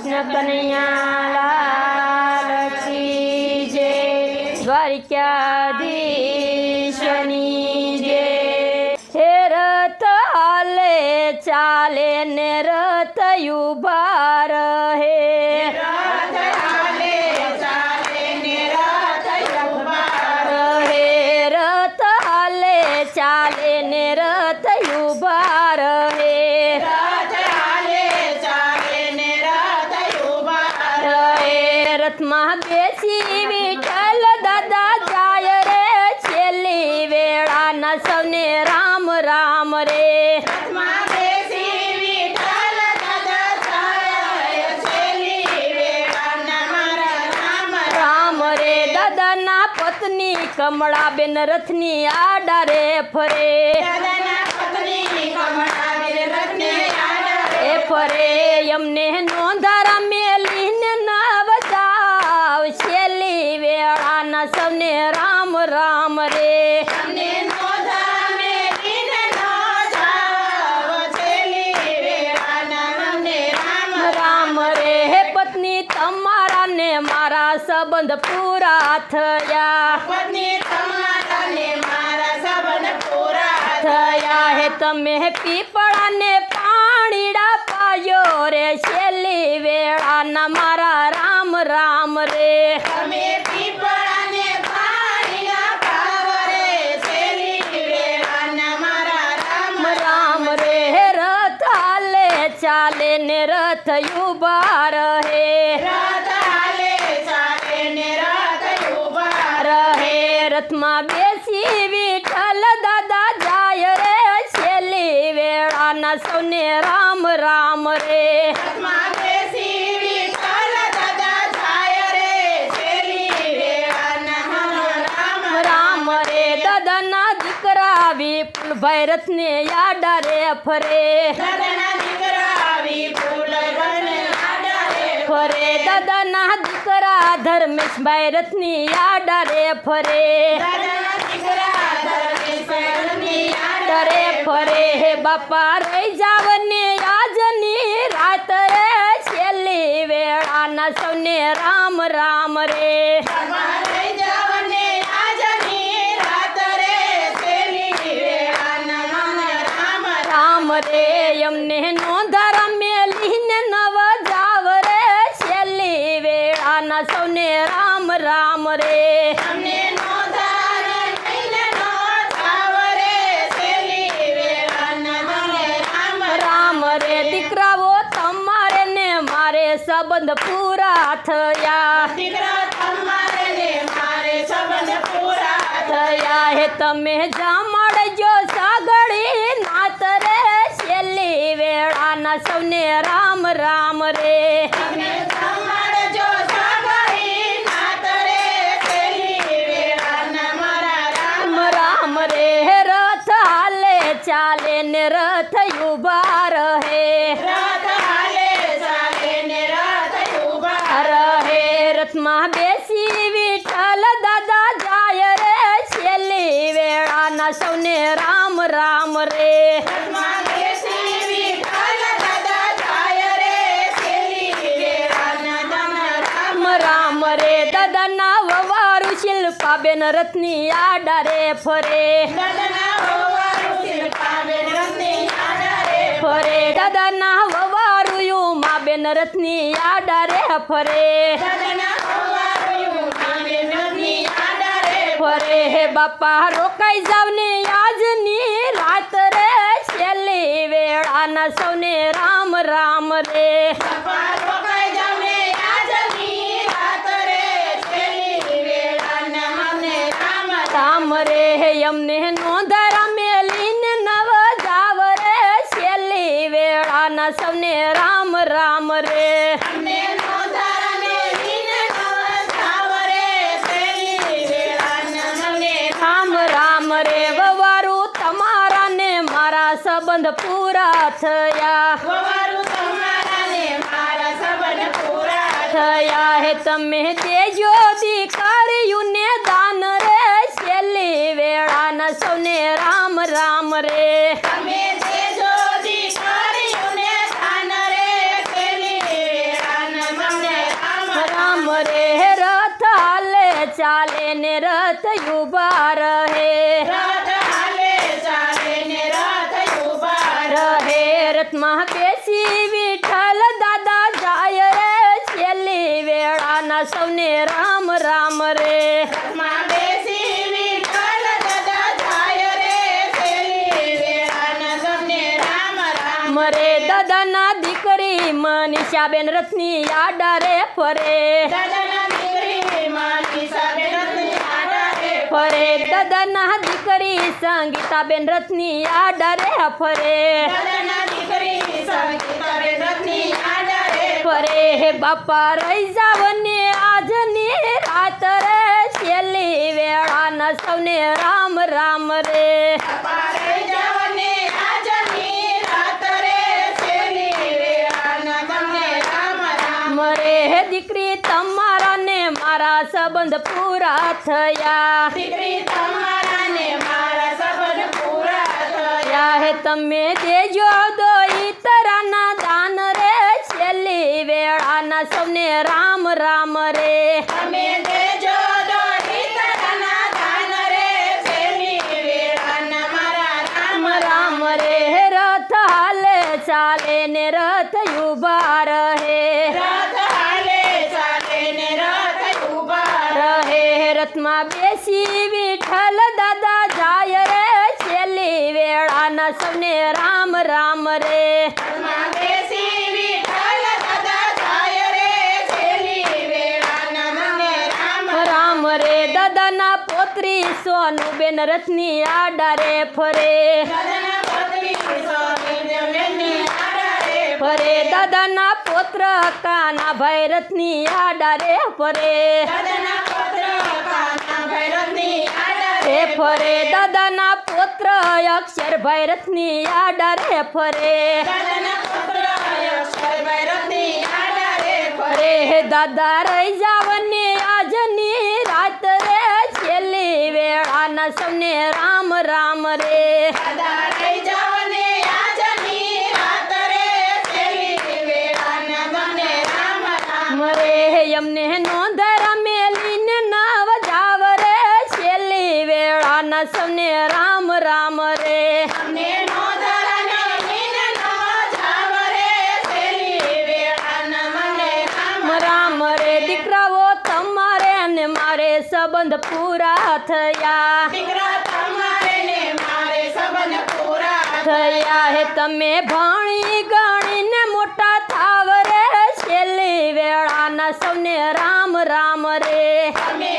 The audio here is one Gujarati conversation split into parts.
કૃષ્ણ કનૈયા લાલ કી જય દ્વારકાધીશની જય હે રથ હાલે ચાલે ને રથ ઊભા રથમાં બેસી વિઠ્ઠલ દાદા જાય રે છેલ્લી વેળાના સૌને રામ રામ રે. રામ રે. દાદાના પત્ની કમળાબેન રથની આડા રે ફરે. એ ફરે. એમને નોંધારા સંબંધ પૂરા થયા. થયા. હે તમે પીપળાને પાણીડા પાયો રે છેલ્લી વેળાના મારા રામ રામ રે. તમે પીપળાને પાણીના પાવરે છેલ્લી વેળાના મારા રામ રામ રે રથ હાલે ચાલે ને રથ ઊભા રહે રાત હાલે ચાલે ને રાત ઊભા રહે રથમાં બેસી વિઠ્ઠલ દાદા જાય રે છેલ્લી વેળાના સૌને રામ રામ રે. રામ રે. દાદાના દીકરા વિપુલભાઈ રથને યાડા રે ફરે દાદાના દીકરા વિપુલ બને આડારે દાદા ના દીકરા ધર્મેશભાઈ રથની યાડા રે ફરે. ડરે ફરે હે બાપા રહી જાવને આજની રાત રે છેલ્લી વેળાના સૌને રામ રામ રે. સંબંધ પૂરા થયા થયા હે તમે જામડજો સાગળી નાત રે છેલ્લી વેળાના સૌને રામ રામ રે સૌને રામ રામ રે. દાદા રામ રે. દાદાના વવારું શિલ્પાબેન રથની આડા રે ફરે. દાદાના હોવારું શિલ્પાબેન રથની આડારે ફરે દાદાના વવારું રથની આડા રે ફરે દાદાના હોવારું માબેન રથની આડારે ફરે હે બાપા રોકાઈ જાવને આજની રાત રે. છેલ્લી વેળાના સૌને રામ રામ રે. રામ રે. અમને નોંધારા મેલીને નવ જાવ રે. છેલ્લી વેળાના સૌને રામ રામ રે. સંબંધ પૂરા થયા. થયા. હે તમે તેજો દીકાર્યું ને દાન રે. છેલ્લી વેળાના સૌને રામ રામ રે. તમે ચાલે ને રથ યુભા રહે. રથમાં બેસી વિઠ્ઠલ દાદા જાય રે છેલ્લી વેળાના સૌને રામ રામ રે. રે દાદાના દીકરી મનીષાબેન રથની આડા રે ફરે. ફરે. દાદાના દીકરી સંગીતાબેન રથની આડા રે ફરે દાદાના દીકરી સંગીતાબેન રથની આડારે ફરે હે બાપા રહી જાવને આજની રાત રે છેલ્લી ન સૌને રામ રામ રે. રે દીકરી તમારા ને મારા સંબંધ પૂરા થયા. દીકરી તમારા ને મારા સંબંધ પૂરા થયા. હે તમે દેજો દોઈ તરાના દાન રે છેલ્લી વેળાના સૌને રામ રામ રે. તમે દેજો દોઢી તરાના દાન રે છેલ્લી વેળાના મારા રામ રામ રે. રથ હાલે ચાલે ને રથ ઊભા રહે. રથ હાલે ચાલે ને રથ ઊભા રહે રથમાં બેસી વિઠ્ઠલ દાદા જાય રે છેલ્લી વેળાના સૌને રામ રામ રે. રામ રે. દાદાના પોત્રી સોનુબેન રથની આડા રે ફરે. ફરે. દાદાના પુત્ર કાના ભાઈ રથની આડા રે ફરે. દાદાના પોત્ર કાના આડારે રે ફરે. દાદાના પુત્ર અક્ષરભાઈ રથની આડા રે ફરે. અક્ષર ફરે. હે દાદા રહી જાવની આજની રાત રે. છેલ્લી વેળાના સૌને રામ રામ રે. સંબંધ પૂરા થયા. થયા. હે તમે ભણી ગણીને મોટા થાવ રે છેલ્લી વેળાના સૌને રામ રામ રે. તમે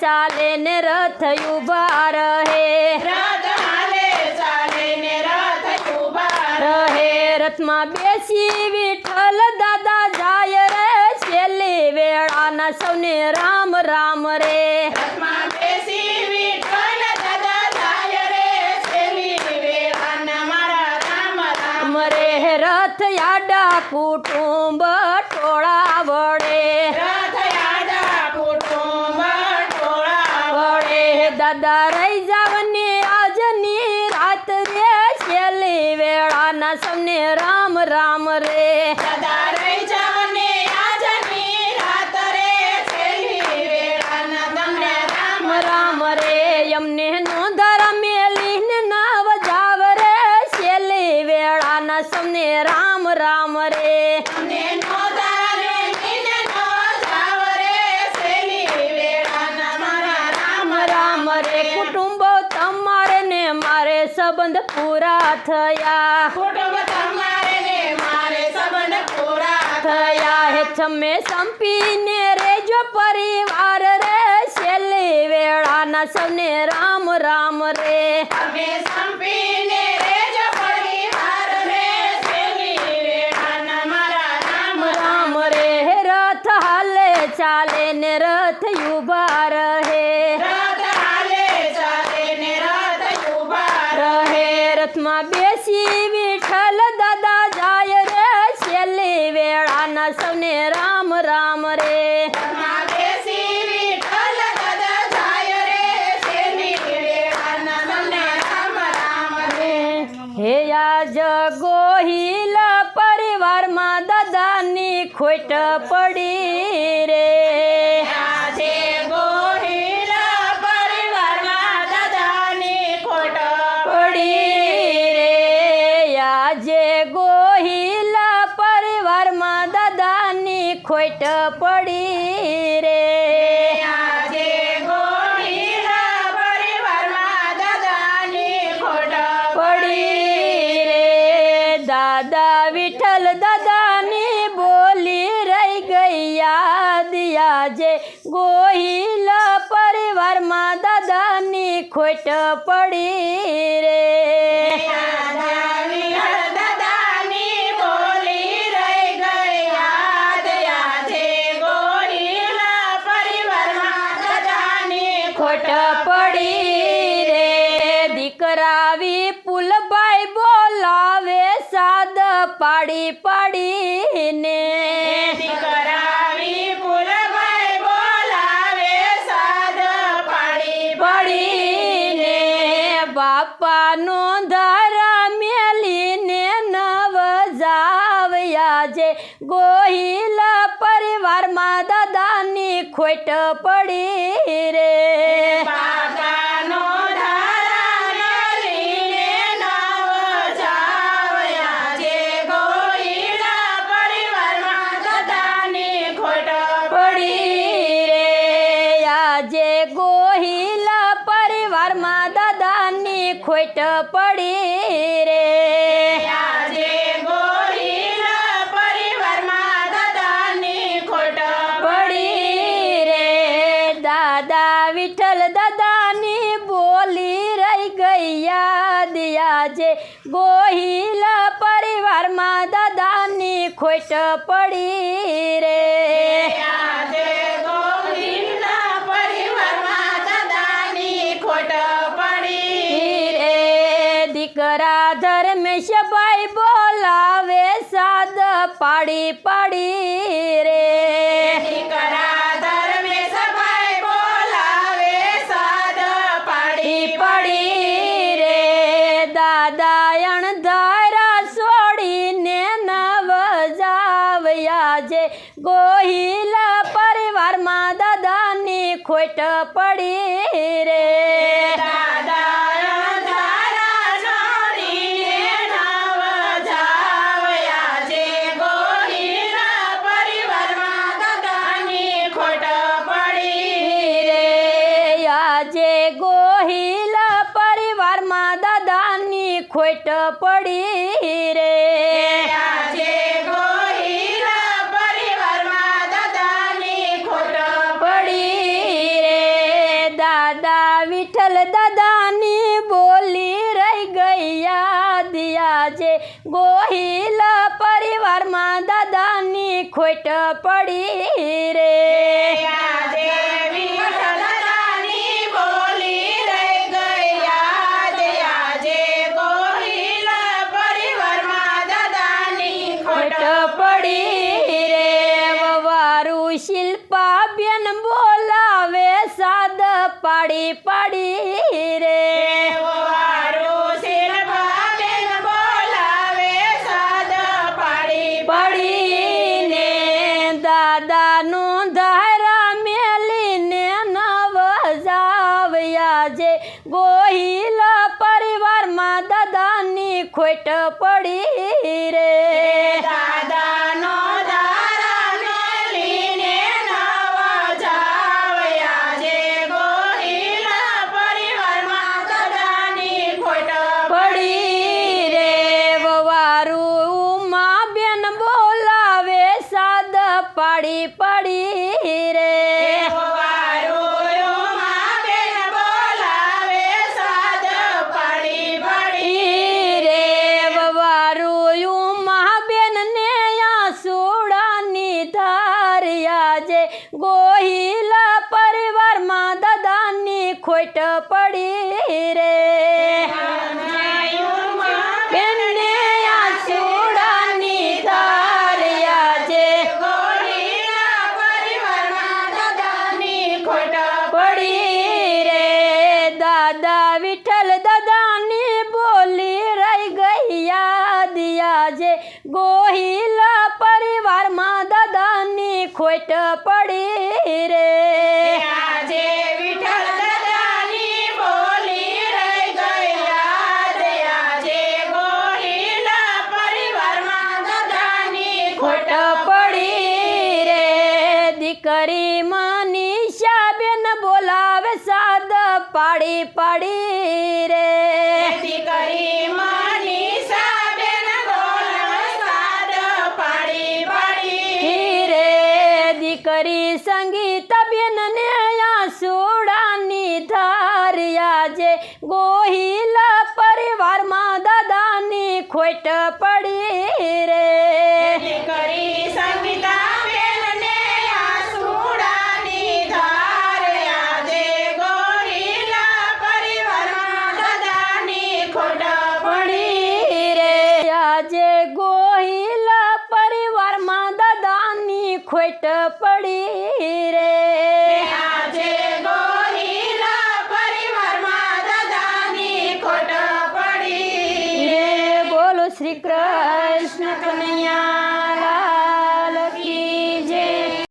ચાલે ને રથ ઊભા રહે રથ હાલે ચાલે ને રથ ઊભા રહે રથમાં બેસી વિઠ્ઠલ દાદા જાય રે છેલ્લી વેળાના સૌને રામ રામ રે. રથમાં બેસી વિઠ્ઠલ દાદા જાય રે છેલ્લી વેળાના મારા રામ રામ મરે રથ યાડા કુટુંબ ટોળા વડે રથ કુટુંબ ટોળા વડે દાદા રહી જાવને આજની રાત રે છેલ્લી સૌને રામ રામ રે. દાદા રહી જાવને આજની રાત રે. છેલ્લી વેળાના તમને રામ રામ રે. એમને નોંધર મેલીને નવ જાવ રે. છેલ્લી વેળાના રામ રામ રે. અમને નો દારે નીને નો જાવ રે. છેલ્લી વેળાના મારા રામ રામ રે. કુટુંબો ને મારે સંબંધ પૂરા થયા. થયા. હે તમે સંપીને રેજો પરિવાર રે. છેલ્લી વેળાના સૌને રામ રામ રે. રથમાં બેસી વિઠ્ઠલ દાદા જાય રે છેલ્લી વેળાના સૌને રામ રામ રે. હે આ જગોહિલ પરિવારમાં દાદાની ખોટ પડી ખોટ પડી નો ધરા મેલીને નવ જાવ્યા જે ગોહિલા પરિવારમાં દાદાની ખોટ પડી રે. ભેટ પડી રે. આજે ગોરીના પરિવારમાં દાદાની ખોટ પડી રે. દાદા વિઠ્ઠલ દાદાની બોલી રહી ગઈ પરિવારમાં દાદાની ખોટ પડી રે. આજે ધર્મેશભાઈ બોલાવે સાદ પાડી પાડી રે. પડી રે. આજે ગોહિલા પરિવારમાં દાદાની ખોટ પડી રે. દાદા વિઠ્ઠલ દાદાની બોલી રહી ગયા દિયા જે. ગોહિલા નું ધારા મેલીને નવ જાવ્યા જે ગોહિલા પરિવારમાં દાદાની ખોટ પડી રે. પડી પડી રે. રે ગોહિલ પરિવારમાં દાદાની ખોટ પડી રે. આજે વિઠ્ઠલ દાદાની બોલી રહી ગઈ. યાદ આજે ગોહિલા પરિવારમાં દાદાની ખોટ પડી રે. દીકરી મનીષા બેન બોલાવે સાદ પાડી પાડી રે. દીકરી yeah, yeah,